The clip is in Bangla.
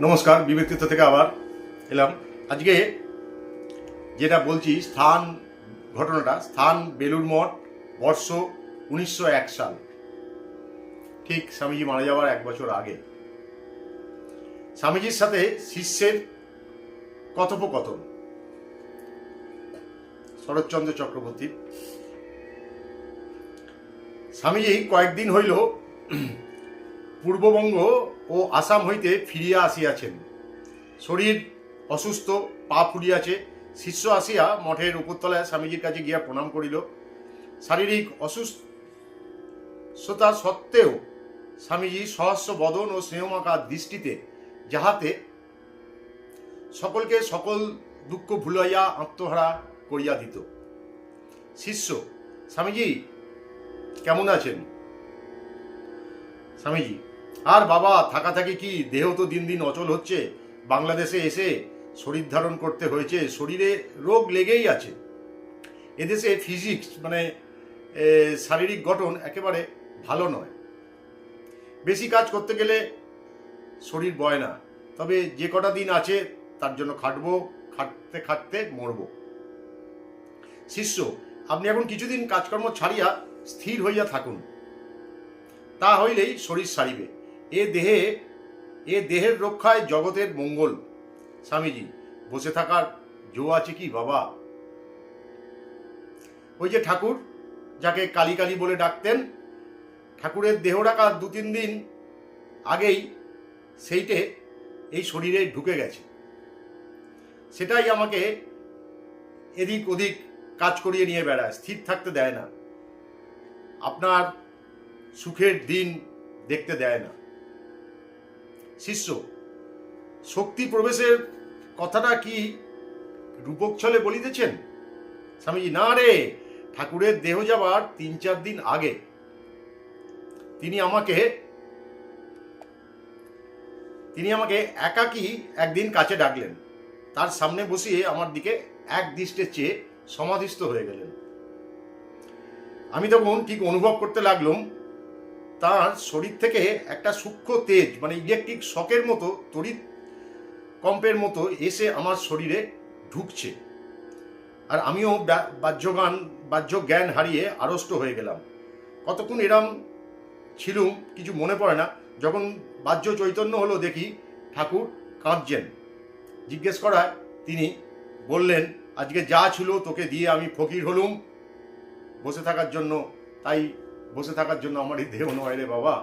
নমস্কার বিবেকতীর্থ থেকে আবার এলাম। আজকে যেটা বলছি, স্থান ঘটনাটা, স্থান বেলুর মঠ, বর্ষ উনিশশো এক সাল। ঠিক স্বামীজি মারা যাওয়ার এক বছর আগে। স্বামীজির সাথে শিষ্যের কথোপকথন। শরৎচন্দ্র চক্রবর্তী। স্বামীজি কয়েকদিন হইল পূর্ববঙ্গ ও আসাম হইতে ফিরিয়া আসিয়াছেন। শরীর অসুস্থ, পা ফুলিয়াছে। শিষ্য আসিয়া মঠের উপরতলায় স্বামীজির কাছে গিয়া প্রণাম করিল। শারীরিক অসুস্থতা সত্ত্বেও স্বামীজি সহস্র বদন ও স্নেহমাকা দৃষ্টিতে যাহাতে সকলকে সকল দুঃখ ভুলাইয়া আত্মহারা করিয়া দিত। শিষ্য, স্বামীজি কেমন আছেন? স্বামীজি আর বাবা থাকা থাকি কি? দেহ তো দিন দিন অচল হচ্ছে। বাংলাদেশে এসে শরীর ধারণ করতে হয়েছে। শরীরে রোগ লেগেই আছে। এদেশে ফিজিক্স মানে শারীরিক গঠন একেবারে ভালো নয়। বেশি কাজ করতে গেলে শরীর বয় না। তবে যে কটা দিন আছে, তার জন্য খাটবো, খাটতে খাটতে মরবো। শিষ্য, আপনি এখন কিছুদিন কাজকর্ম ছাড়িয়া স্থির হইয়া থাকুন। তা হইলেই শরীর সারিবে। এ দেহে, এ দেহের রক্ষায় জগতের মঙ্গল। স্বামীজি, বসে থাকার জো আছে কি বাবা? ওই যে ঠাকুর, যাকে কালী কালী বলে ডাকতেন, ঠাকুরের দেহ রাখা দু তিন দিন আগেই সেইটে এই শরীরে ঢুকে গেছে। সেটাই আমাকে এদিক ওদিক কাজ করিয়ে নিয়ে বেড়ায়, স্থির থাকতে দেয় না। আপনার সুখের দিন দেখতে দেয় না। শিষ্য, শক্তি প্রবেশের কথাটা কি রূপক ছলে বলিতেছেন? স্বামীজি, না রে, ঠাকুরের দেহ যাবার তিন চার দিন আগে। তিনি আমাকে তিনি আমাকে একাকী একদিন কাছে ডাকলেন। তার সামনে বসিয়ে আমার দিকে এক দৃষ্টে চেয়ে সমাধিস্থ হয়ে গেলেন। আমি তখন ঠিক অনুভব করতে লাগলাম তার শরীর থেকে একটা সূক্ষ্ম তেজ মানে ইলেকট্রিক শকের মতো, তড়িৎ কম্পের মতো এসে আমার শরীরে ঢুকছে। আর আমিও বাহ্যগান বাহ্য জ্ঞান হারিয়ে আড়ষ্ট হয়ে গেলাম। কতক্ষণ এরম ছিলুম কিছু মনে পড়ে না। যখন বাহ্য চৈতন্য হলো দেখি ঠাকুর কাঁদছেন। জিজ্ঞেস করায় তিনি বললেন, আজকে যা ছিল তোকে দিয়ে আমি ফকির হলুম। বসে থাকার জন্য তাই বসে থাকার জন্য আমার এই দেহ নয় রে বাবা।